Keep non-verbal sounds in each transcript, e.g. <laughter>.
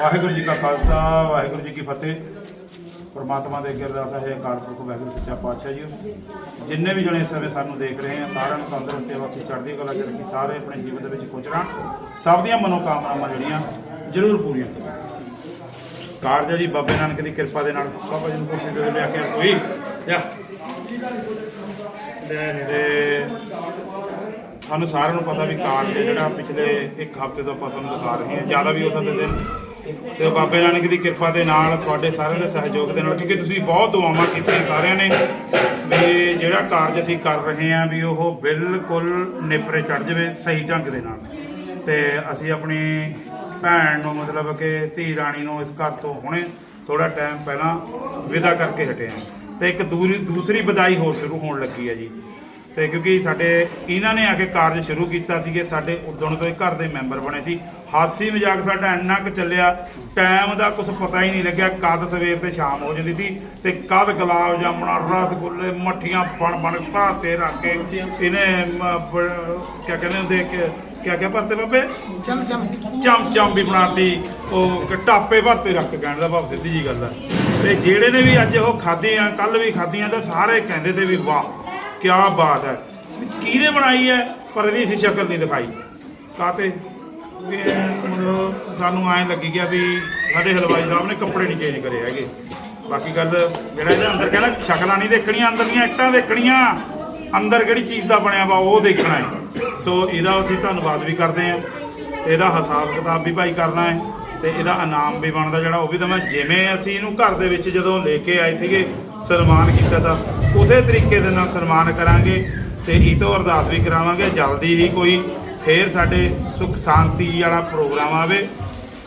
ਵਾਹਿਗੁਰੂ ਜੀ ਕਾ ਖਾਲਸਾ, ਵਾਹਿਗੁਰੂ ਜੀ ਕੀ ਫਤਿਹ। ਪਰਮਾਤਮਾ ਦੇ ਅੱਗੇ ਅਰਦਾਸ ਹੈ ਅਕਾਲ ਵਾਹਿਗੁਰੂ, ਸੱਚਾ ਪਾਤਸ਼ਾਹ ਜੀ। ਜਿੰਨੇ ਵੀ ਜਣੇ ਇਸ ਸਮੇਂ ਸਾਨੂੰ ਦੇਖ ਰਹੇ ਆ, ਸਾਰਿਆਂ ਨੂੰ ਤੰਦਰੁਸਤੀ ਬਖਸ਼ੀ ਚੜ੍ਹਦੀ ਕਲਾ ਚ ਰੱਖੀ, ਸਾਰੇ ਆਪਣੇ ਜੀਵਨ ਦੇ ਵਿੱਚ ਖੁਸ਼ ਰਹਿਣ। ਸਭ ਦੀਆਂ ਮਨੋਕਾਮਨਾਵਾਂ ਜਿਹੜੀਆਂ, ਜ਼ਰੂਰ ਪੂਰੀਆਂ ਕਰਨ ਕਾਰਜ ਜੀ, ਬਾਬੇ ਨਾਨਕ ਦੀ ਕਿਰਪਾ ਦੇ ਨਾਲ। ਬਾਬਾ ਜੀ ਨੂੰ ਕੁਰਸੀ ਦੇ ਲਿਆ ਕੇ ਕੋਈ ਜਾ ਤੇ ਸਾਨੂੰ ਸਾਰਿਆਂ ਨੂੰ ਪਤਾ ਵੀ ਕਾਰਜ ਜਿਹੜਾ ਪਿਛਲੇ ਇੱਕ ਹਫ਼ਤੇ ਤੋਂ ਆਪਾਂ ਤੁਹਾਨੂੰ ਦਿਖਾ ਰਹੇ ਹਾਂ। ਜ਼ਿਆਦਾ ਵੀ ਹੋ ਸਕਦੇ ਦਿਨ ਤੇ ਬਾਬੇ ਨਾਨਕ ਦੀ ਕਿਰਪਾ ਦੇ ਨਾਲ ਤੁਹਾਡੇ ਸਾਰਿਆਂ ਦੇ ਸਹਿਯੋਗ ਦੇ ਨਾਲ, ਕਿਉਂਕਿ ਤੁਸੀਂ ਬਹੁਤ ਦੁਆਵਾਂ ਕੀਤੀਆਂ ਸਾਰਿਆਂ ਨੇ ਵੀ ਜਿਹੜਾ ਕਾਰਜ ਅਸੀਂ ਕਰ ਰਹੇ ਹਾਂ ਵੀ ਉਹ ਬਿਲਕੁਲ ਨੇਪਰੇ ਚੜ ਜਾਵੇ ਸਹੀ ਢੰਗ ਦੇ ਨਾਲ। ਤੇ ਅਸੀਂ ਆਪਣੀ ਭੈਣ ਨੂੰ ਮਤਲਬ ਕਿ ਧੀ ਰਾਣੀ ਨੂੰ ਇਸ ਘਰ ਤੋਂ ਹੁਣੇ ਥੋੜਾ ਟਾਈਮ ਪਹਿਲਾਂ ਵਿਦਾ ਕਰਕੇ ਹਟੇ ਹਾਂ। ਤੇ ਇੱਕ ਦੂਰੀ, ਦੂਸਰੀ ਵਿਦਾਈ ਹੋਰ ਸ਼ੁਰੂ ਹੋਣ ਲੱਗੀ ਹੈ ਜੀ। ਤੇ ਕਿਉਂਕਿ ਸਾਡੇ ਇਹਨਾਂ ਨੇ ਆ ਕੇ ਕਾਰਜ ਸ਼ੁਰੂ ਕੀਤਾ ਸੀਗੇ ਸਾਡੇ ਉਦਣ ਤੋਂ ਹੀ ਘਰ ਦੇ ਮੈਂਬਰ ਬਣੇ ਸੀ। ਹਾਸੀ ਮਜ਼ਾਕ ਸਾਡਾ ਇੰਨਾ ਕੁ ਚੱਲਿਆ ਟਾਈਮ ਦਾ ਕੁਝ ਪਤਾ ਹੀ ਨਹੀਂ ਲੱਗਿਆ ਕਦ ਸਵੇਰ ਤੇ ਸ਼ਾਮ ਹੋ ਜਾਂਦੀ ਸੀ ਤੇ ਕਦ ਗੁਲਾਬ ਜਾਮਣਾ ਰਸਗੁੱਲੇ ਮੱਠੀਆਂ ਬਣ ਬਣ ਭਾਤੇ ਰੱਖ ਕੇ ਇਹਨੇ ਕੀ ਕਹਿੰਦੇ ਹੁੰਦੇ ਕਿ ਕਿਆ ਕਿਆ ਭਰਤੇ ਬਾਬੇ? ਚਮ ਚਮ। ਚਮ ਚਮ ਵੀ ਬਣਾਤੀ ਉਹ ਟਾਪੇ ਭਰਤੇ ਰੱਖ ਕੇ ਕਹਿਣ ਦਾ ਭਾਵ ਸਿੱਧੀ ਜੀ ਗੱਲ ਹੈ ਤੇ ਜਿਹੜੇ ਨੇ ਵੀ ਅੱਜ ਉਹ ਖਾਦੇ ਆ ਕੱਲ ਵੀ ਖਾਦੀਆਂ ਤਾਂ ਸਾਰੇ ਕਹਿੰਦੇ ਤੇ ਵੀ ਵਾਹ। ਕੀ ਬਾਤ ਹੈ। ਕਿਹਨੇ ਬਣਾਈ ਹੈ, ਪਰ ਇਹਦੀ ਅਸੀਂ ਸ਼ਕਲ ਨਹੀਂ ਦਿਖਾਈ। ਕਾਤੇ? ਵੀ ਇਹ ਮਤਲਬ ਸਾਨੂੰ ਐਂ ਲੱਗੀ ਗਿਆ ਵੀ ਸਾਡੇ ਹਲਵਾਈ ਸਾਹਿਬ ਨੇ ਕੱਪੜੇ ਨਹੀਂ ਚੇਂਜ ਕਰੇ ਹੈਗੇ। ਬਾਕੀ ਗੱਲ ਜਿਹੜਾ ਇਹਦੇ ਅੰਦਰ ਕਹਿੰਦਾ ਸ਼ਕਲਾਂ ਨਹੀਂ ਦੇਖਣੀਆਂ, ਅੰਦਰ ਦੀਆਂ ਇੱਟਾਂ ਦੇਖਣੀਆਂ। ਅੰਦਰ ਕਿਹੜੀ ਚੀਜ਼ ਦਾ ਬਣਿਆ ਵਾ, ਉਹ ਦੇਖਣਾ ਹੈ। ਸੋ ਇਹਦਾ ਅਸੀਂ ਧੰਨਵਾਦ ਵੀ ਕਰਦੇ ਹਾਂ। ਇਹਦਾ ਹਿਸਾਬ ਕਿਤਾਬ ਵੀ ਭਾਈ ਕਰਨਾ ਹੈ ਤੇ ਇਹਦਾ ਇਨਾਮ ਵੀ ਬਣਦਾ ਜਿਹੜਾ ਉਹ ਵੀ ਦਵਾਂ ਜਿਵੇਂ ਅਸੀਂ ਇਹਨੂੰ ਘਰ ਦੇ ਵਿੱਚ ਜਦੋਂ ਲੈ ਕੇ ਆਏ ਸੀਗੇ, ਸਨਮਾਨ ਕੀਤਾ ਤਾਂ ਉਸੇ ਤਰੀਕੇ ਦੇ ਨਾਲ ਸਨਮਾਨ ਕਰਾਂਗੇ ਤੇ ਇਹ ਤੋਂ ਅਰਦਾਸ ਵੀ ਕਰਾਵਾਂਗੇ ਜਲਦੀ ਹੀ ਕੋਈ ਫੇਰ ਸਾਡੇ ਸੁਖ ਸ਼ਾਂਤੀ ਵਾਲਾ ਪ੍ਰੋਗਰਾਮ ਆਵੇ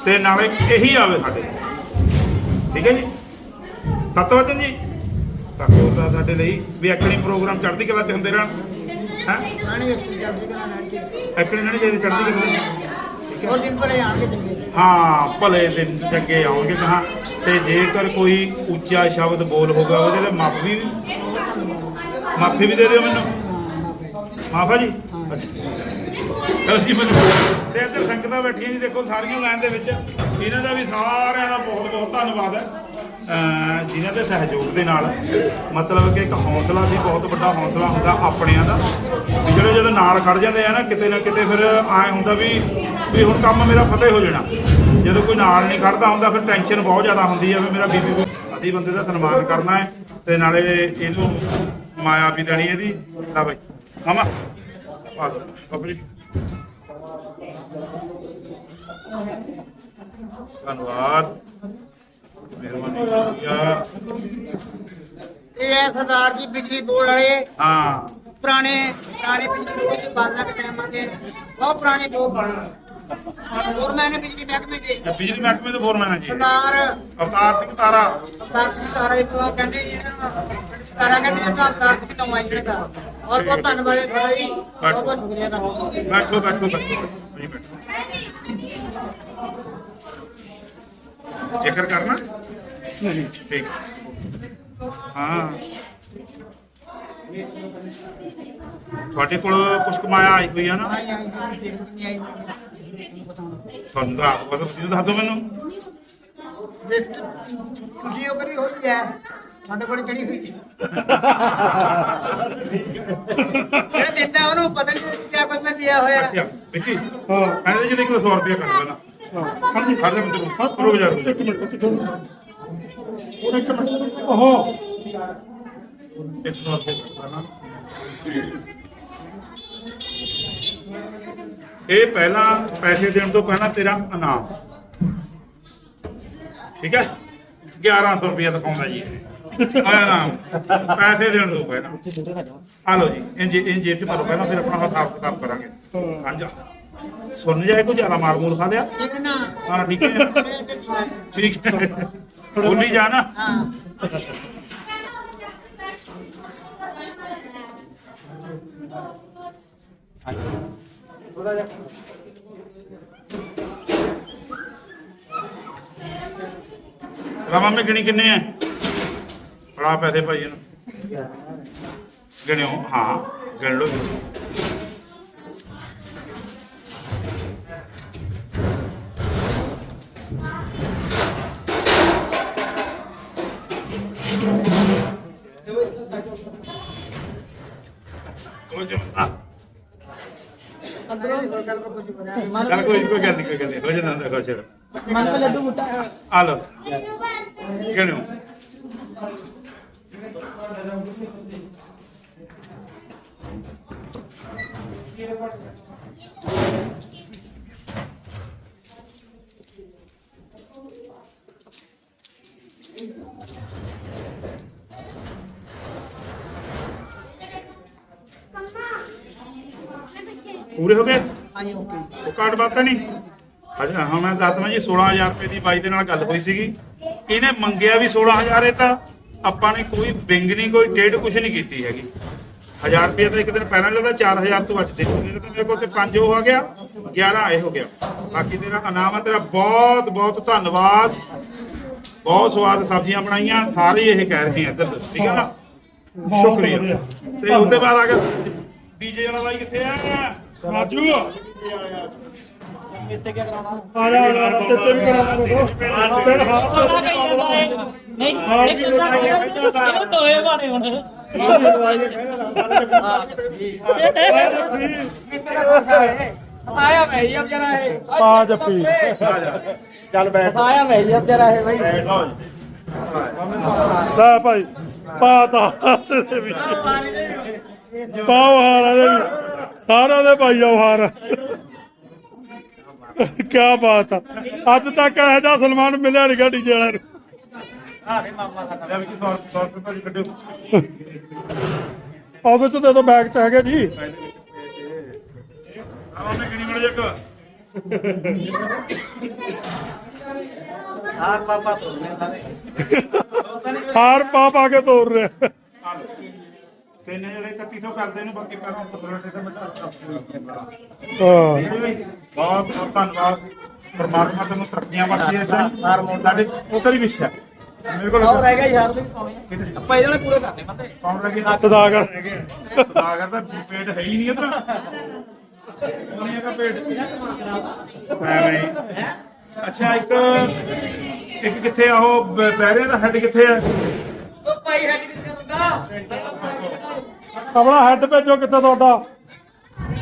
ਤੇ ਨਾਲੇ ਇਹੀ ਆਵੇ ਸਾਡੇ। ਠੀਕ ਹੈ ਜੀ? ਸਤਵਚਨ ਜੀ ਤਾਂ ਸਾਡੇ ਲਈ ਵੀ ਐਕਣੀ ਪ੍ਰੋਗਰਾਮ ਚੜ੍ਹਦੀ ਕਲਾ ਚ ਹੁੰਦੇ ਰਹਿਣ। ਹੈ? ਨਾਲ ਜੀ। ਚੜ੍ਹਦੀ ਕਲਾ। ਹੈ। ਉਹ ਦਿਨ ਭਰੇ ਆਣਗੇ ਚੰਗੇ। ਹਾਂ ਭਲੇ ਦਿਨ ਚੰਗੇ ਆਉਣਗੇ। ਕਹਾਂ ਤੇ ਜੇਕਰ ਕੋਈ ਉੱਚਾ ਸ਼ਬਦ ਬੋਲ ਹੋਗਾ ਉਹਦੇ ਲਈ ਮਾਫੀ ਵੀ ਮਾਫੀ ਵੀ ਦੇ ਦਿਓ ਮੈਨੂੰ। ਮਾਫਾ ਜੀ? ਅੱਛਾ। ਜੀ, ਮੈਨੂੰ ਤੇ ਇੱਧਰ ਸੰਗਤਾਂ ਬੈਠੀਆਂ ਜੀ ਦੇਖੋ ਸਾਰੀਆਂ ਲਾਈਨ ਦੇ ਵਿੱਚ। ਇਹਨਾਂ ਦਾ ਵੀ ਸਾਰਿਆਂ ਦਾ ਬਹੁਤ ਬਹੁਤ ਧੰਨਵਾਦ। ਹੈ ਅਹ, ਜਿਨ੍ਹਾਂ ਦੇ ਸਹਿਯੋਗ ਦੇ ਨਾਲ। ਮਤਲਬ ਕਿ ਇੱਕ ਹੌਸਲਾ ਸੀ ਬਹੁਤ ਵੱਡਾ ਹੌਸਲਾ ਹੁੰਦਾ ਆਪਣਿਆਂ ਦਾ। ਵੀ ਜਿਹੜੇ ਜਦੋਂ ਨਾਲ ਖੜ ਜਾਂਦੇ ਆ ਨਾ, ਕਿਤੇ ਨਾ ਕਿਤੇ ਫਿਰ ਐ ਹੁੰਦਾ ਵੀ ਵੀ ਹੁਣ ਕੰਮ ਮੇਰਾ ਫਤਿਹ ਹੋ ਜਾਣਾ। ਜਦੋਂ ਕੋਈ ਨਾਲ ਨਹੀਂ ਖੜਦਾ ਹੁੰਦਾ, ਫਿਰ ਟੈਨਸ਼ਨ ਬਹੁਤ ਜ਼ਿਆਦਾ ਹੁੰਦੀ ਹੈ ਵੀ ਮੇਰਾ ਬੀਬੀ ਅਸੀਂ ਬੰਦੇ ਦਾ ਸਨਮਾਨ ਕਰਨਾ ਹੈ ਤੇ ਨਾਲੇ ਇਹਨੂੰ ਮਾਇਆ ਵੀ ਦੇਣੀ ਇਹਦੀ। ਲੈ ਬਾਈ। ਮਾਮਾ। ਆ ਲਓ। ਬੱਬਰੀ ਧੰਨਵਾਦ। ਮਿਹਰਬਾਨੀ ਸ਼ੁਕਰੀਆ ਇਹ ਹੈ ਸਰਦਾਰ ਜੀ ਬਿਜਲੀ ਬੋਰਡ ਵਾਲੇ। ਹਾਂ। ਪੁਰਾਣੇ ਪੁਰਾਣੇ ਬਿਜਲੀ ਬੋਰਡ ਦੇ ਬਾਦਲਾਂ ਦੇ ਟਾਈਮਾਂ ਦੇ ਬਹੁਤ ਪੁਰਾਣੇ ਬੋਰਡ ਹੋਰ ਮੈਨੇ ਬਿਜਲੀ ਮਹਿਕਮੇ ਦੇ। ਇਹ ਬਿਜਲੀ ਮਹਿਕਮੇ ਦੇ ਫੋਰਮੈਨ ਹੈ ਜੀ। ਸਰਦਾਰ ਅਵਤਾਰ ਸਿੰਘ ਤਾਰਾ। ਅਵਤਾਰ ਸਿੰਘ ਤਾਰਾ ਉਹ ਕਹਿੰਦੇ ਜੀ ਤਾਰਾ ਕਹਿੰਦੇ ਜੀ ਤਾਂ ਅਵਤਾਰ ਸਿੰਘ ਤੋਂ ਆਈ ਜਿਹੜੇ ਦਾ ਬਹੁਤ ਬਹੁਤ ਧੰਨਵਾਦ ਹੈ ਤੁਹਾਡਾ ਜੀ ਬਹੁਤ ਬਹੁਤ ਸ਼ੁਕਰੀਆ ਤੁਹਾਡਾ ਬੈਠੋ ਬੈਠੋ ਬੈਠੋ ਜੀ ਬੈਠੋ ਜ਼ਿਕਰ ਕਰਨਾ ਨਹੀਂ ਠੀਕ ਹਾਂ ਤੁਹਾਡੇ ਕੋਲ ਕੁਝ ਕਮਾਇਆ ਆਈ ਹੋਈ ਆ ਨਾ ਆਈ ਆਈ ਜੀ ਦੇਖ ਨਹੀਂ ਆਈ ਬਤਾਉਣਾ ਤੁਹਾਨੂੰ ਤਾਂ ਆਪ ਪਤਾ ਤੁਸੀਂ ਦੱਸ ਦਿਓ ਮੈਨੂੰ ਦੇਖ ਤੁਸੀਂ ਉਹ ਕਰੀ ਹੋਈ ਹੈ ਸਾਡੇ ਕੋਲ ਚੜੀ ਹੋਈ ਸੀ। <laughs> ਇਹ ਦਿੰਦਾ ਉਹਨੂੰ ਪਤਾ ਨਹੀਂ ਕਿਆ ਕੁਝ ਮੈਂ ਦਿਆ ਹੋਇਆ। ਅੱਛਾ ਵਿੱਕੀ ਹਾਂ ਇਹਦੇ ਜਿਹਦੇ ਕੋਲ 100 ਰੁਪਏ ਕੱਢ ਦੇਣਾ। ਹਾਂਜੀ। ਖੜ ਜਾ ਬੰਦੇ ਨੂੰ ਰੁਕ ਜਾ ਰੁਕ ਜਾ। ਇੱਕ ਮਿੰਟ ਇੱਕ ਮਿੰਟ। ਉਹ ਇੱਕ ਮਿੰਟ। ਓਹੋ। 100 ਰੁਪਏ ਦੇਣਾ। ਇਹ ਪਹਿਲਾਂ ਪੈਸੇ ਦੇਣ ਤੋਂ ਪਹਿਲਾਂ ਤੇਰਾ ਇਨਾਮ। ਠੀਕ ਹੈ? 1100 ਰੁਪਏ ਦਿਖਾਉਂਦਾ ਜੀ ਇਹ ਆਹ ਪੈਸੇ ਦੇਣ ਤੋਂ ਪਹਿਲਾਂ। ਆ ਲਓ ਜੀ, ਇੰਜ ਇੰਜ ਜੇਬ ਚ ਮਾਰੋ। ਪਹਿਲਾਂ ਫਿਰ ਆਪਣਾ ਹਿਸਾਬ ਕਿਤਾਬ ਕਰਾਂਗੇ। ਸਾਂਝਾ। ਸੁਣ ਜਾਏ ਕੋਈ ਜ਼ਿਆਦਾ ਮਾਰ ਮੂਲ ਖਾ ਲਿਆ? ਹਾਂ, ਠੀਕ ਹੈ। ਠੀਕ ਹੈ। ਠੀਕ ਹੈ ਬੋਲੀ ਜਾ ਨਾ। ਹਾਂ ਮੇ ਗਿਣੀ ਕਿੰਨੇ ਆ? ਫੜਾ ਪੈਸੇ ਭਾਈ ਇਹਨੂੰ। ਗਿਣਿਓ ਹਾਂ ਗਿਣ ਲਓ ਚੱਲ ਕੋਈ ਕੋਈ ਗੱਲ ਨਹੀਂ ਕੋਈ ਗੱਲ ਨਹੀਂ ਹੋ ਜਾਂਦਾ ਹੁੰਦਾ ਖੋ ਛੇੜ ਮਨ ਪੇ ਲੱਡੂ ਮੁੱਟਾ। ਆ ਲਓ। ਕਿਹਨੂੰ ਪੂਰੇ ਹੋ ਗਏ? ਹਾਂਜੀ ਓਕੇ ਉਹ ਕਾਰਡ ਬਾਤ ਨਹੀਂ? ਅੱਛਾ ਹਾਂ ਮੈਂ ਦੱਸਦਾ ਜੀ 16000 ਰੁਪਏ ਦੀ ਬਾਈ ਦੇ ਨਾਲ ਗੱਲ ਹੋਈ ਸੀਗੀ। ਇਹਨੇ ਮੰਗਿਆ ਵੀ 16000 ਇਹ ਤਾਂ ਆਪਾਂ ਨੇ ਕੋਈ ਬਿੰਗ ਨਹੀਂ ਕੋਈ ਟੇਡ ਕੁਝ ਨਹੀਂ ਕੀਤੀ ਹੈਗੀ। 1000 ਰੁਪਏ ਤਾਂ ਇੱਕ ਦਿਨ ਪਹਿਲਾਂ ਲੈਦਾ 4000 ਤੋਂ ਅੱਜ ਦੇ ਮੇਰੇ ਤਾਂ ਮੇਰੇ ਕੋਲ ਤੇ 5 ਉਹ ਆ ਗਿਆ 11 ਇਹ ਹੋ ਗਿਆ। ਬਾਕੀ ਤੇਰਾ ਇਨਾਮ ਹੈ ਤੇਰਾ ਬਹੁਤ ਬਹੁਤ ਧੰਨਵਾਦ। ਬਹੁਤ ਸਵਾਦ ਸਬਜ਼ੀਆਂ ਬਣਾਈਆਂ ਸਾਰੇ ਇਹ ਕਹਿ ਰਹੇ ਆ ਇੱਧਰ ਠੀਕ ਹੈ ਨਾ? ਸ਼ੁਕਰੀਆ। ਤੇ ਉਹਦੇ ਬਾਅਦ ਆ ਗਿਆ ਡੀਜੇ ਵਾਲਾ ਬਾਈ ਕਿੱਥੇ ਆ? ਰਾਜੂ। ਆ ਜਾ ਆ ਜਾ ਕਿੱਥੇ ਵੀ ਕਰਾਉਣਾ ਫਿਰ ਹਾਂ ਨਹੀਂ ਇੱਕ ਤਾਂ ਇਹ। ਦੋਏ ਬਾਣੇ ਹੁਣ? ਹਸਾਇਆ ਮੈਂ ਹੀ ਅਬ ਜਰਾ ਹੈ ਪਾ ਜੱਫੀ। ਚੱਲ ਬੈਠ। ਹਸਾਇਆ ਮੈਂ ਹੀ ਅਬ ਜਰਾ ਹੈ ਭਾਈ ਲਓ ਜੀ। ਲੈ ਭਾਈ ਪਾ ਤਾ ਪਾਓ ਹਾਰ ਇਹਦੇ ਵੀ ਸਾਰਿਆਂ ਦੇ ਭਾਈ ਆਓ ਹਾਰ। ਕੀ ਬਾਤ ਆ। ਅੱਜ ਤੱਕ ਇਹੋ ਜਿਹਾ ਸਲਮਾਨ ਮਿਲਿਆ ਨਹੀਂ ਗੱਡੀ ਵਾਲਾ ਨੂੰ। ਲੈ ਵੀ 100 100 ਰੁਪਏ ਭਾਜੀ ਕੱਢਿਓ ਆਫਿਸ ਚ ਦੇ ਦੋ ਬੈਗ ਚ ਹੈਗੇ ਜੀ। ਆ ਉਹਨੇ ਕਿਹੜੀ ਮਿਲ ਜੱਕ ਹਾਰ ਪਾਪਾ ਤੋੜਨੇ ਸਾਰੇ। ਹਾਰ ਪਾ ਪਾ ਕੇ ਤੋੜ ਰਿਹਾ। ਤਿੰਨ ਜਿਹੜੇ 3100 ਕਰਦੇ ਨੇ ਬਾਕੀ ਪਹਿਲਾਂ 15 ਰੁਪਏ ਦਾ ਹਾਂ। ਬਹੁਤ ਬਹੁਤ ਧੰਨਵਾਦ। ਪਰਮਾਤਮਾ ਤੈਨੂੰ ਤਰੱਕੀਆਂ ਬਖਸ਼ੇ ਇਦਾਂ। ਸਾਡੇ ਉਤਰ ਹੀ ਵਿਸ਼ਾ। ਮੇਰੇ ਕੋਲ ਹੋਰ ਰਹਿ ਗਿਆ ਯਾਰ ਆਪਾਂ ਇਹਦੇ ਨਾਲ ਪੂਰੇ ਕਰਨੇ ਮਤੇ ਕੌਣ ਰਹਿ ਗਿਆ? ਸਦਾਗਰ। ਸਦਾਗਰ ਦਾ ਪੇਟ ਹੈ ਹੀ ਨਹੀਂ ਇਧਰ ਨਹੀਂ ਹੈਗਾ ਪੇਟ? ਐਵੇਂ ਹੀ। ਅੱਛਾ ਇੱਕ ਇੱਕ ਕਿੱਥੇ ਆ ਉਹ? ਬਹਿਰੇ ਦਾ ਹੈਡ ਕਿੱਥੇ ਆ? ਉਹ ਭਾਈ ਹੱਡੀ ਕਿੱਥੇ ਲੱਗਾ ਆਪਣਾ ਹੈੱਡ ਭੇਜੋ ਕਿੱਥੇ ਤੁਹਾਡਾ?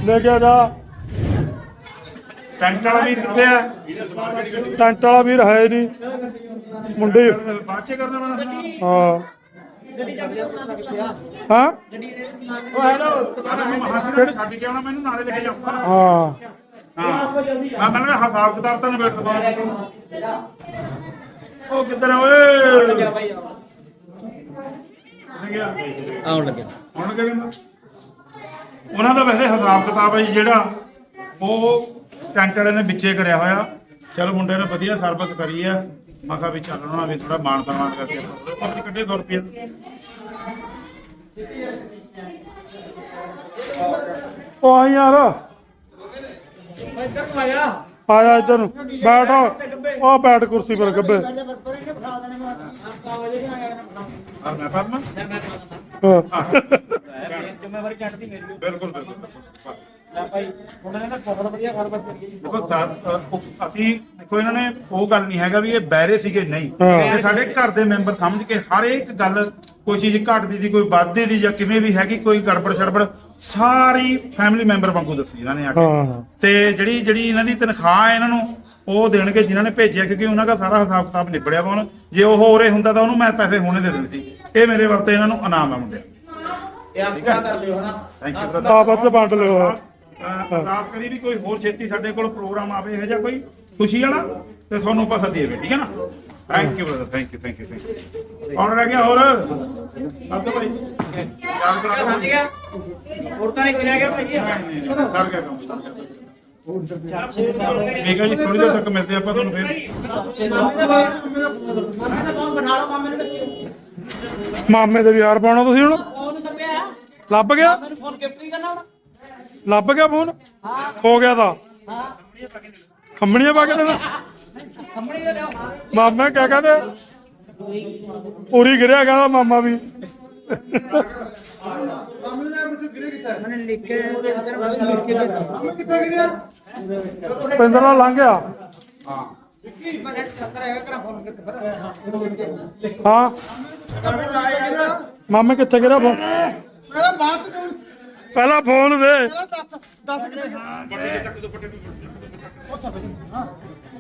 ਲੈ ਕੇ ਜਾ। ਟੈਂਟ ਵਾਲਾ ਵੀਰ ਕਿੱਥੇ ਆ? ਟੈਂਟ ਵਾਲਾ ਵੀਰ ਹੈ ਨਹੀਂ। ਮੁੰਡੇ। ਬਾਅਦ ਚ ਕਰਨਾ ਹਾਂ। ਹਾਂ? ਉਹ ਹੈਲੋ। ਮੈਂ ਮਹਾਸਨ ਛੱਡ ਕੇ ਆਉਣਾ ਮੈਨੂੰ ਨਾਲੇ ਲੈ ਕੇ ਜਾਓ। ਹਾਂ। ਹਾਂ। ਮੈਂ ਮੈਨੂੰ ਹਿਸਾਬ ਕਿਤਾਬ ਤਾਂ ਨਿਬੇੜ ਦਵਾ ਉਹ ਕਿੱਧਰ ਓਏ? ਆਉਣ ਲੱਗਿਆ ਹੁਣ ਕਹਿੰਦਾ ਉਹਨਾਂ ਦਾ ਵੈਸੇ ਹਿਸਾਬ ਕਿਤਾਬ ਹੈ ਜੀ ਜਿਹੜਾ ਉਹ ਟੈਂਟ ਵਾਲੇ ਨੇ ਵਿੱਚੇ ਕਰਿਆ ਹੋਇਆ। ਚਲ ਮੁੰਡੇ ਨੇ ਵਧੀਆ ਸਰਵਿਸ ਕਰੀ ਆ। ਮੈਂ ਕਿਹਾ ਵੀ ਚੱਲ ਉਹਨਾਂ ਵੀ ਥੋੜਾ ਮਾਨ ਸਨਮਾਨ ਕਰਕੇ ਪਰ ਕੱਢੇ 100 ਰੁਪਏ। ਉਹ ਯਾਰ। ਇੱਧਰ ਆਇਆ ਆ ਜਾ ਇੱਧਰ ਨੂੰ। ਬੈਠ ਉਹ ਬੈਠ ਕੁਰਸੀ ਪਰ ਗੱਬੇ। ਆਇਆ ਆ ਮੈਂ ਪਰਮਾ ਹਾਂ। ਜ਼ਿੰਮੇਵਾਰੀ ਜੱਟ ਦੀ ਮੇਰੀ ਬਿਲਕੁਲ ਬਿਲਕੁਲ। ਬਿਲਕੁਲ। ਲੈ ਭਾਈ ਉਹਨਾਂ ਨੇ ਤਾਂ ਬਹੁਤ ਵਧੀਆ ਸਰਵਿਸ ਕਰੀ ਜੀ। ਦੇਖੋ ਸਰ ਅ, ਅਸੀਂ ਦੇਖੋ ਇਹਨਾਂ ਨੇ ਉਹ ਗੱਲ ਨਹੀਂ ਹੈਗਾ ਵੀ ਇਹ ਬਹਿਰੇ ਸੀਗੇ ਨਹੀਂ। ਹਾਂ। ਇਹ ਸਾਡੇ ਘਰ ਦੇ ਮੈਂਬਰ ਸਮਝ ਕੇ ਹਰ ਇੱਕ ਗੱਲ ਕੋਈ ਚੀਜ਼ ਘਟਦੀ ਦੀ ਕੋਈ ਵੱਧਦੀ ਦੀ ਜਾਂ ਕਿਵੇਂ ਵੀ ਹੈਗੀ ਕੋਈ ਗੜਬੜ ਛੜਬੜ ਸਾਰੀ ਫੈਮਿਲੀ ਮੈਂਬਰ ਵਾਂਗੂ ਦੱਸੀ ਇਹਨਾਂ ਨੇ ਆ ਕੇ। ਹਾਂ ਤੇ ਜਿਹੜੀ ਜਿਹੜੀ ਇਹਨਾਂ ਦੀ ਤਨਖਾਹ ਹੈ ਇਹਨਾਂ ਨੂੰ ਉਹ ਦੇਣਗੇ ਜਿਨ੍ਹਾਂ ਨੇ ਭੇਜਿਆ ਕਿਉਂਕਿ ਉਹਨਾਂ ਦਾ ਸਾਰਾ ਹਿਸਾਬ ਕਿਤਾਬ ਨਿਬੜਿਆ ਵਾ ਹੁਣ। ਜੇ ਉਹ ਹੋਰੇ ਹੁੰਦਾ ਤਾਂ ਉਹਨੂੰ ਮੈਂ ਪੈਸੇ ਹੁਣੇ ਦੇ ਦੇਣੇ ਸੀ। ਇਹ ਮੇਰੇ ਵੱਲ ਤੇ ਇਹਨਾਂ ਨੂੰ ਇਨਾਮ ਹੈ ਮੁੰਡਿਆ ਇਹ ਆਪ ਪੂਰਾ ਕਰ ਲਿਓ ਹਨਾ। ਥੈਂਕ ਯੂ ਆਪਸ ਚ ਵੰਡ ਲਿਓ। ਅਰਦਾਸ ਕਰੀ ਵੀ ਕੋਈ ਹੋਰ ਛੇਤੀ ਸਾਡੇ ਕੋਲ ਪ੍ਰੋਗਰਾਮ ਆਵੇ ਇਹੋ ਜਿਹਾ ਕੋਈ ਖੁਸ਼ੀ ਵਾਲਾ? ਤੇ ਤੁਹਾਨੂੰ ਆਪਾਂ ਸੱਦੀਏ ਠੀਕ ਹੈ ਨਾ? Thank you brother thank you thank you thank you ਕੌਣ ਰਹਿ ਗਿਆ ਹੋਰ? ਅੱਧ ਭਾਈ ਯਾਦ ਕਰਾ ਸਮਝ ਗਿਆ ਹੋਰ ਤਾਂ ਨਹੀਂ ਕੋਈ ਰਹਿ ਗਿਆ ਭਾਈ ਸਰ ਗਿਆ ਕੰਮ ਹੈ ਜੀ ਥੋੜੀ ਦੇਰ ਤੱਕ ਮਿਲਦੇ ਆਪਾਂ ਤੁਹਾਨੂੰ ਫਿਰ। ਮਾਮੇ ਦਾ ਫੋਨ ਬਣਾ ਲਓ ਮਾਮੇ ਨੇ ਮਾਮੇ ਦੇ ਵੀ ਹਾਰ ਪਾਉਣਾ ਤੁਸੀਂ ਹੁਣ? ਲੱਭ ਗਿਆ? ਮੈਨੂੰ ਫੋਨ ਗਿਫਟ ਨਹੀਂ ਕਰਨਾ ਹੁਣ। ਲੱਭ ਗਿਆ ਫੋਨ? ਹੋ ਗਿਆ ਤਾਂ। ਖੰਮਣੀਆਂ ਪਾ ਕੇ ਦੇਣਾ। ਮਾਮਾ ਕਿਆ ਕਹਿੰਦੇ? ਪੂਰੀ ਗਿਰਿਆ ਕਹਿੰਦਾ ਮਾਮਾ ਵੀ। ਮਾਮੇ ਨੇ ਗਿਰਿਆ ਲੰਘ ਗਿਆ। ਹਾਂ। ਹਾਂ ਕਿੱਥੇ ਗਿਰਿਆ ਫੋਨ? ਮੇਰਾ ਬਾਤ ਪਹਿਲਾਂ ਫੋਨ ਦੇ। ਪਹਿਲਾਂ ਦੱਸ ਦੱਸ ਕਿੱਥੇ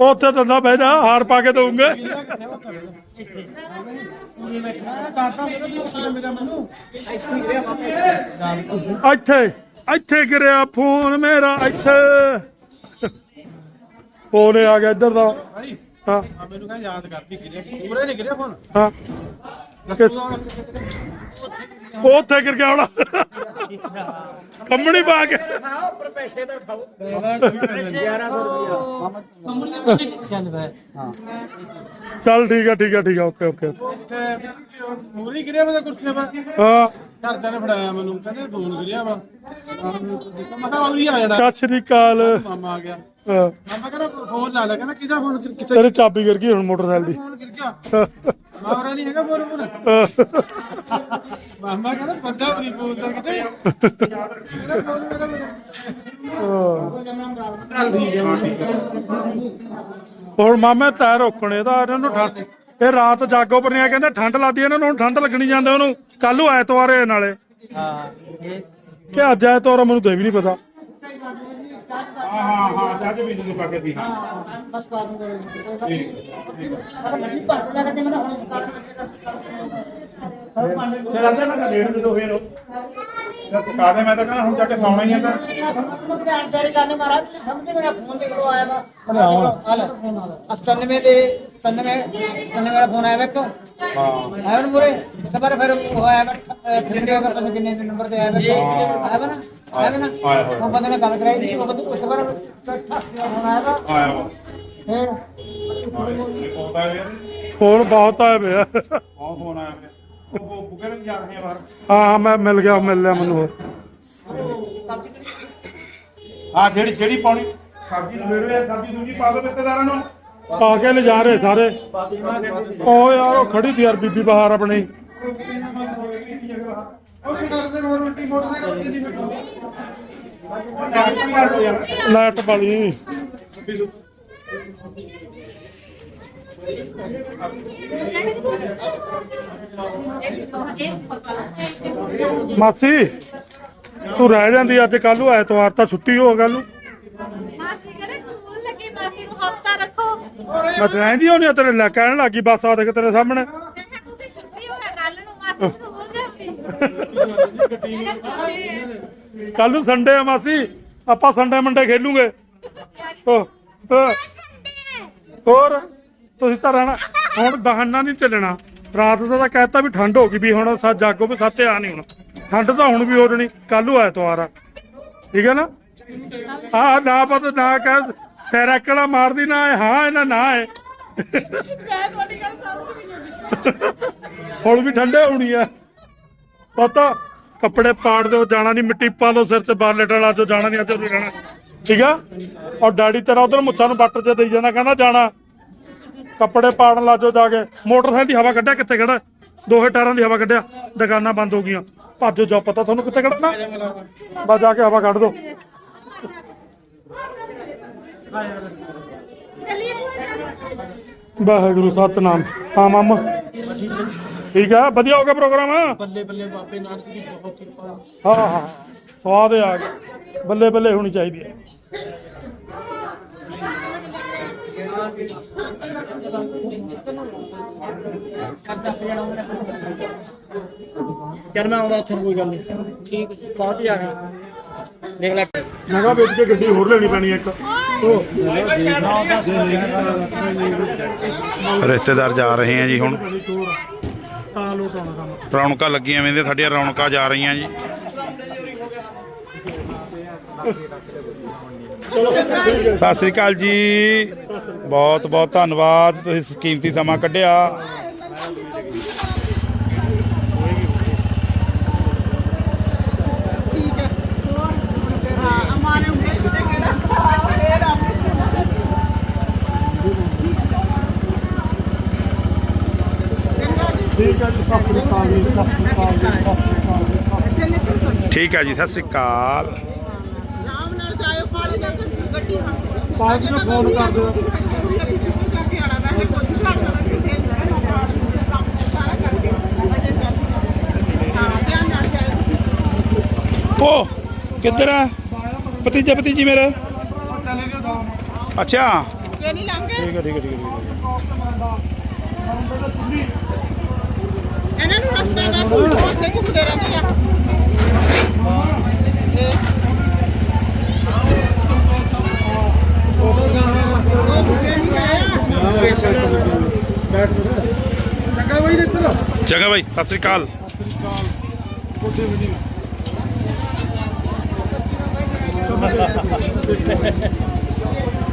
ਉੱਥੇ ਤਾਂ ਨਾ ਬਹਿ ਜਾ ਹਾਰ ਪਾ ਕੇ ਦਊਂਗੇ। ਇੱਥੇ ਇੱਥੇ ਇੱਥੇ ਗਿਰਿਆ ਫੋਨ ਮੇਰਾ ਇੱਥੇ। ਫੋਨ ਆ ਗਿਆ ਇੱਧਰ ਦਾ। ਹਾਂ। ਮੈਨੂੰ ਕਹਿੰਦਾ ਯਾਦ ਕਰ ਵੀ ਗਿਰਿਆ। ਪੂਰੇ ਨਹੀਂ ਗਿਰਿਆ ਫੋਨ। ਹਾਂ। ਉਹ ਉੱਥੇ ਗਿਰ ਗਿਆ ਹੁਣ। ਕੰਮਣੀ ਪਾ ਕੇ। ਚੱਲ ਬੈ ਚੱਲ ਠੀਕ ਆ ਠੀਕ ਆ ਠੀਕ ਆ ਓਕੇ ਓਕੇ। ਮੂਰੀ ਗਿਰਿਆ ਵਾ ਤਾਂ ਕੁਰਸੀਆਂ ਵਾ ਹਾਂ। ਘਰਦਿਆਂ ਨੇ ਫੜਾਇਆ ਮੈਨੂੰ ਕਹਿੰਦੇ ਫੋਨ ਗਿਰਿਆ ਵਾ ਮੈਂ ਦੇਖਿਆ, ਮੈਂ ਕਿਹਾ ਉਹੀ ਆ ਜਾਣਾ ਸਤਿ ਸ਼੍ਰੀ ਅਕਾਲ। ਮਾਮਾ ਆ ਗਿਆ ਹਾਂ, ਮਾਮਾ ਕਹਿੰਦਾ ਫੋਨ ਲਾ ਲੈ ਕਹਿੰਦਾ ਕਿਹਦਾ ਫੋਨ ਕਿੱਥੇ ਤੇਰੀ ਚਾਬੀ ਗਿਰ ਗਈ ਹੁਣ ਮੋਟਰਸਾਈਕਲ ਦੀ। ਫੋਨ ਗਿਰ ਗਿਆ। ਮਾਮਾ ਨਹੀਂ ਹੈਗਾ ਫੋਨ ਫੋਨ। ਮਾਮਾ ਕਹਿੰਦਾ ਬੰਦਾ ਵੀ ਨਹੀਂ ਬੋਲਦਾ ਕਿਤੇ। ਮੇਰਾ ਹੁਣ ਮਾਮੇ ਤੈ ਰੋਕਣੇ ਦਾ ਇਹਨਾਂ ਨੂੰ ਠੰਡ। ਇਹ ਰਾਤ ਜਾਗੋ ਪਰ ਨਹੀਂ ਆ ਕਹਿੰਦੇ ਠੰਡ ਲੱਗਦੀ ਇਹਨਾਂ ਨੂੰ ਠੰਡ ਲੱਗਣੀ ਜਾਂਦੇ ਉਹਨੂੰ। ਕੱਲ ਐਤਵਾਰ ਇਹ ਨਾਲੇ। ਹਾਂ ਇਹ ਕਿ ਅੱਜ ਐਤਵਾਰ ਆ, ਮੈਨੂੰ ਤੇ ਵੀ ਨਹੀਂ ਪਤਾ। ਹਾਂ ਹਾਂ ਹਾਂ ਚਾਹ ਵੀ ਤੁਹਾਨੂੰ ਪਾ ਕੇ ਪੀ ਬਸ ਕਰ ਦੂੰਗਾ ਮੈਂ ਪੱਟ ਲੱਗਾ ਤੇ ਮੈਂ ਹੁਣ ਕਰ ਸਰ ਪਾਣੀ ਚੱਲ ਅੰਦਰ ਮੈਂ ਲੇਟ ਦੇ ਦੋ ਫੇਰ ਦੱਸ ਕਾ ਦੇ ਮੈਂ ਤਾਂ ਕਹਿੰਦਾ ਹੁਣ ਜਾ ਕੇ ਸੌਣਾ ਹੀ ਆ ਤਾਂ। ਜਾਰੀ ਕਰਨੇ ਮਹਾਰਾਜ ਸਮਝ ਗਿਆ ਫੋਨ ਤੇ ਕਰੋ ਆਇਆ ਵਾ ਆ ਲੈ 97 ਦੇ 97 99 ਵਾਲਾ ਫੋਨ ਆਇਆ ਵਾ ਇੱਕ ਹਾਂ। ਆਇਆ ਨਾ ਮੁਰੇ ਸਬਰ ਫਿਰ ਉਹ ਆਇਆ ਵਾ ਠੰਡੇ ਹੋ ਨੀ ਕਿੰਨੇ ਦੇ ਨੰਬਰ ਤੇ ਆਇਆ ਵਾ। ਆਇਆ ਵਾ ਨਾ? ਆਇਆ ਵਾ ਨਾ ਆਇਆ ਹੋਇਆ। ਉਹ ਬੰਦੇ ਨਾਲ ਗੱਲ ਕਰਾਈ ਸੀ ਉਹ ਬੰਦੇ ਉਸ ਵਾਰ ਫੋਨ ਆਇਆ ਵਾ। ਆਇਆ ਵਾ। ਫਿਰ? ਆਉਂਦਾ ਯਾਰ ਫੋਨ ਬਹੁਤ ਪਿਆ ਫੋਨ ਆਇਆ ਪਿਆ। ਉਹ ਉਹ ਬੁਕੇ ਨੂੰ ਜਾ ਰਹੇ ਆ ਬਾਹਰ। ਹਾਂ ਹਾਂ ਮੈਂ ਮਿਲ ਗਿਆ ਮਿਲ ਲਿਆ ਮੈਨੂੰ। ਹਾਂ ਜਿਹੜੀ ਜਿਹੜੀ ਪਾਉਣੀ। ਸਬਜ਼ੀ ਨਵੇੜੋ ਯਾਰ ਸਬਜ਼ੀ ਦੂਜੀ ਪਾ ਦੋ ਰਿਸ਼ਤੇਦਾਰਾਂ ਨੂੰ। ਪਾ ਕੇ ਲਿਜਾ ਰਹੇ ਸਾਰੇ। ਉਹ ਯਾਰ ਉਹ ਖੜੀ ਸੀ ਯਾਰ ਬੀਬੀ ਬਾਹਰ ਆਪਣੀ। ਕੀ ਕਰਦੇ ਹੋਰ ਰੋਟੀ ਮੋਟਰਸਾਈਕਲ ਕਿੰਨੀ ਬੈਠੋ ਲਾਈਟ ਵਾਲੀ ਮਾਸੀ ਤੂੰ ਰਹਿ ਜਾਂਦੀ ਅੱਜ ਕੱਲ ਨੂੰ ਐਤਵਾਰ ਤਾਂ ਛੁੱਟੀ ਹੋ ਗੱਲ ਨੂੰ। ਮਾਸੀ ਕਹਿੰਦੇ ਸਕੂਲ ਲੱਗੇ? ਮਾਸੀ ਨੂੰ ਹਫਤਾ ਰੱਖੋ। ਮੈਂ ਤਾਂ ਰਹਿੰਦੀ ਹੋਣੀ ਤੇਰੇ ਲੈ ਕਹਿਣ ਲੱਗੀ ਬਸ ਆ ਦੇਖ ਤੇਰੇ ਸਾਹਮਣੇ। ਤੁਸੀਂ ਛੁੱਟੀ ਹੋਇਆ ਕੱਲ ਨੂੰ ਮਾਸੀ ਕੱਲ ਨੂੰ ਸੰਡੇ ਆ ਮਾਸੀ ਆਪਾਂ ਸੰਡੇ ਮੰਡੇ ਖੇਲੂਗੇ। ਓ ਓ, ਹੋਰ ਤੁਸੀਂ ਤਾਂ ਰਹਿਣਾ ਹੁਣ ਦਹਾਨਾ ਨਹੀਂ ਚੱਲਣਾ। ਰਾਤ ਦਾ ਤਾਂ ਕਹਿਤਾ ਵੀ ਠੰਡ ਹੋ ਗਈ ਵੀ ਹੁਣ ਸਾ ਜਾਗੋ ਵੀ ਸੱਤੇ ਆ ਨਹੀਂ ਹੁਣ। ਠੰਡ ਤਾਂ ਹੁਣ ਵੀ ਹੋ ਜਣੀ ਕੱਲ ਨੂੰ ਐਤਵਾਰ ਆ। ਠੀਕ ਹੈ ਨਾ? ਆ ਨਾ ਪਤਾ ਨਾ ਕਹਿ ਸੈਰਕਲਾ ਮਾਰਦੀ ਨਾ ਹੈ, ਹਾਂ ਇਹਨਾਂ ਨਾ ਹੈ ਮੈਂ ਤੁਹਾਡੀ ਗੱਲ ਸਮਝ ਨਹੀਂ ਲੱਗੀ ਹੁਣ ਵੀ ਠੰਡੇ ਹੋਣੀ ਆ। ਪਤਾ, ਕੱਪੜੇ ਪਾੜ ਦਿਓ, ਜਾਣਾ ਨਹੀਂ, ਮਿੱਟੀ ਪਾ ਲਓ ਸਿਰ 'ਚ, ਬਾਹਰ ਲੇਟਣ ਜੋ ਜਾਣਾ ਨਹੀਂ, ਅੱਜ ਉਰੇ ਰਹਿਣਾ। ਠੀਕ ਆ? ਔਰ ਡੈਡੀ ਤੇਰਾ ਉਧਰ ਮੁੱਛਾਂ ਨੂੰ ਬੱਟ ਤੇ ਦੇਈ ਜਾਂਦਾ, ਕਹਿੰਦਾ ਜਾਣਾ। ਕੱਪੜੇ ਪਾੜਨ ਲਾ ਜੋ ਜਾ ਕੇ। ਮੋਟਰਸਾਈਕਲ ਦੀ ਹਵਾ ਕੱਢਿਆ ਕਿੱਥੇ ਖੜਾ ਦੋਹੇ ਟਾਇਰਾਂ ਦੀ ਹਵਾ ਕੱਢਿਆ। ਦੁਕਾਨਾਂ ਬੰਦ ਹੋ ਗਈਆਂ। ਭਾਜੋ ਜਾ ਪਤਾ, ਤੁਹਾਨੂੰ ਕਿੱਥੇ ਕੱਢਣਾ? ਬਸ ਜਾ ਕੇ ਹਵਾ ਕੱਢ ਦੋ। ਚਲਿਏ। ਵਾਹਿਗੁਰੂ ਸਤਨਾਮ। ਹਾਂ ਮਾਮਾ ਠੀਕ ਆ? ਵਧੀਆ ਹੋ ਗਿਆ ਪ੍ਰੋਗਰਾਮ? ਬੱਲੇ ਬੱਲੇ ਬਾਬੇ ਨਾਨਕ ਦੀ ਬਹੁਤ ਕਿਰਪਾ। ਹਾਂ ਹਾਂ। ਸਵਾਦ ਆ ਗਿਆ। ਬੱਲੇ ਬੱਲੇ ਹੋਣੀ ਚਾਹੀਦੀ ਹੈ। ਚੱਲ ਮੈਂ ਆਉਂਦਾ ਉੱਥੇ ਨੂੰ ਕੋਈ ਗੱਲ ਨਹੀਂ। ਠੀਕ ਪਹੁੰਚ ਜਾਗਾ ਦੇਖ ਲੈ। ਮੈਂ ਕਿਹਾ ਵੇਚ ਕੇ ਗੱਡੀ ਹੋਰ ਲੈਣੀ ਪੈਣੀ ਹੈ ਇੱਕ। ਰਿਸ਼ਤੇਦਾਰ ਜਾ ਰਹੇ ਆ ਜੀ ਹੁਣ। ਤਾਂ ਲੋਟ ਆਉਣਾ ਕੰਮ। ਰੌਣਕਾਂ ਲੱਗੀਆਂ ਵੇਂਦੇ ਸਾਡੀਆਂ ਰੌਣਕਾਂ ਜਾ ਰਹੀਆਂ ਜੀ। ਸਤਿ ਸ੍ਰੀ ਅਕਾਲ ਜੀ। ਬਹੁਤ ਬਹੁਤ ਧੰਨਵਾਦ। ਤੁਸੀਂ ਕੀਮਤੀ ਸਮਾਂ ਕੱਢਿਆ। ਠੀਕ ਹੈ ਜੀ ਸਤਿ ਸ੍ਰੀ ਅਕਾਲ ਜੀ ਸਤਿ ਹੈ ਨਾਲ ਜਾਇਓ ਪਾਣੀ ਨਾਲ ਗੱਡੀ ਹਾਂ। ਬਾਅਦ ਵਿੱਚ ਫੋਨ ਕਰ ਦਿਓ। ਪੋ ਕਿੱਧਰ ਆ? ਭਤੀਜਾ ਭਤੀਜੀ ਮੇਰੇ? ਅੱਛਾ। ਇਹ ਨਹੀਂ ਲੰਘੇ? ਠੀਕ ਹੈ ਠੀਕ ਹੈ ਠੀਕ ਹੈ ਇਹਨਾਂ ਨੂੰ ਰਸਤਾ ਦਾ ਸੂਟ ਪਾਸੇ ਘੁੰਮਦੇ ਰਹਿੰਦੇ ਆ। ਚੰਗਾ ਬਈ ਨੇ ਇੱਧਰ ਚੰਗਾ ਬਾਈ ਸਤਿ ਸ੍ਰੀ ਅਕਾਲ।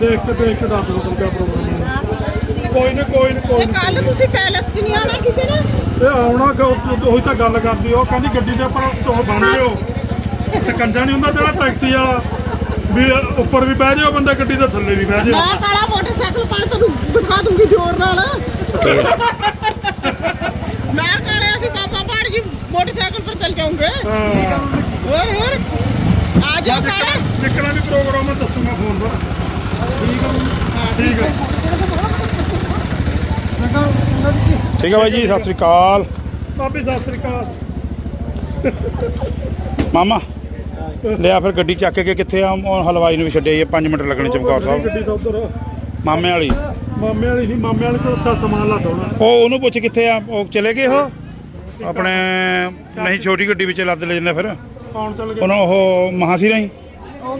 ਦੇਖ ਕੇ ਦੇਖ ਕੇ ਦੱਸ ਦੋ ਤੁਹਾਨੂੰ ਕਿਆ ਪ੍ਰੋਬਲਮ ਹੈ ਕੋਈ ਨਾ ਕੋਈ ਨਾ। ਕੋਈ ਤੇ ਕੱਲ ਤੁਸੀਂ ਪੈਲਸ 'ਚ ਨਹੀਂ ਆਉਣਾ ਕਿਸੇ ਨੇ? ਇਹ ਆਉਣਾ ਕਿ ਉਹ- ਤਾਂ ਗੱਲ ਕਰਦੀ ਉਹ ਕਹਿੰਦੀ ਗੱਡੀ ਦੇ ਉੱਪਰ ਉਹ ਬਣ ਲਿਓ। ਸਕੰਜਾ ਨਹੀਂ ਹੁੰਦਾ ਜਿਹੜਾ ਟੈਕਸੀ ਵਾਲਾ। ਵੀ ਉੱਪਰ ਵੀ ਬਹਿ ਜਾਓ ਬੰਦਾ ਗੱਡੀ ਦੇ ਥੱਲੇ ਵੀ ਬਹਿ ਜਾਓ। ਮੈਂ ਕਾਲਾ ਮੋਟਰਸਾਈਕਲ ਪਾ ਤੈਨੂੰ ਬਿਠਾ ਦੂੰਗੀ ਜ਼ੋਰ ਨਾਲ। ਮੈਂ ਕਾਲੇ ਅਸੀਂ ਬਾਬਾ ਪਾੜ ਜੀ ਮੋਟਰਸਾਈਕਲ ਪਰ ਚੱਲ ਜਾਉਂਗੇ ਹੋਰ ਹੋਰ। ਆ ਜਾਓ ਕਾਲੇ। ਜਿੱਕਣਾ ਵੀ ਪ੍ਰੋਗਰਾਮ ਦੱਸੂਗਾ ਫੋਨ ਪਰ ਠੀਕ ਹੈ ਠੀਕ ਹੈ ਠੀਕ ਹੈ ਬਾਈ ਜੀ ਸਤਿ ਸ੍ਰੀ ਅਕਾਲ। ਬਾਬੀ ਸਤਿ ਸ੍ਰੀ ਅਕਾਲ। ਮਾਮਾ ਲਿਆ ਫਿਰ ਗੱਡੀ ਚੱਕ ਕੇ ਕਿੱਥੇ ਆ? ਹਲਵਾਈ ਨੂੰ ਵੀ ਛੱਡਿਆ 5 ਮਿੰਟ ਲੱਗਣੇ ਚਮਕੌਰ ਸਾਹਿਬ। ਗੱਡੀ ਤਾਂ ਉਧਰ। ਮਾਮੇ ਵਾਲੀ। ਮਾਮੇ ਵਾਲੀ ਨਹੀਂ ਮਾਮੇ ਵਾਲੇ ਕੋਲ ਅੱਛਾ ਸਮਾਨ ਲਾ ਦੋਣਾ ਉਹ ਉਹਨੂੰ ਪੁੱਛ ਕਿੱਥੇ ਆ? ਉਹ ਚਲੇ ਗਏ ਉਹ? ਆਪਣੇ ਨਹੀਂ ਛੋਟੀ ਗੱਡੀ ਵਿੱਚ ਲੱਦ ਲੈ ਜਾਂਦੇ ਫਿਰ। ਕੌਣ ਚੱਲ ਗਿਆ? ਉਹਨੂੰ ਉਹ ਮਹਾਸੀ ਨਹੀਂ?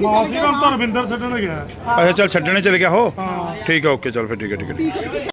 ਮਾਸੀ ਕੰਮ ਤਾਂ ਰਵਿੰਦਰ ਛੱਡਣ ਗਿਆ। ਅੱਛਾ ਚੱਲ ਛੱਡਣੇ ਚਲੇ ਗਿਆ ਉਹ? ਹਾਂ। ਠੀਕ ਹੈ ਓਕੇ ਚੱਲ ਫਿਰ ਠੀਕ ਹੈ ਠੀਕ ਹੈ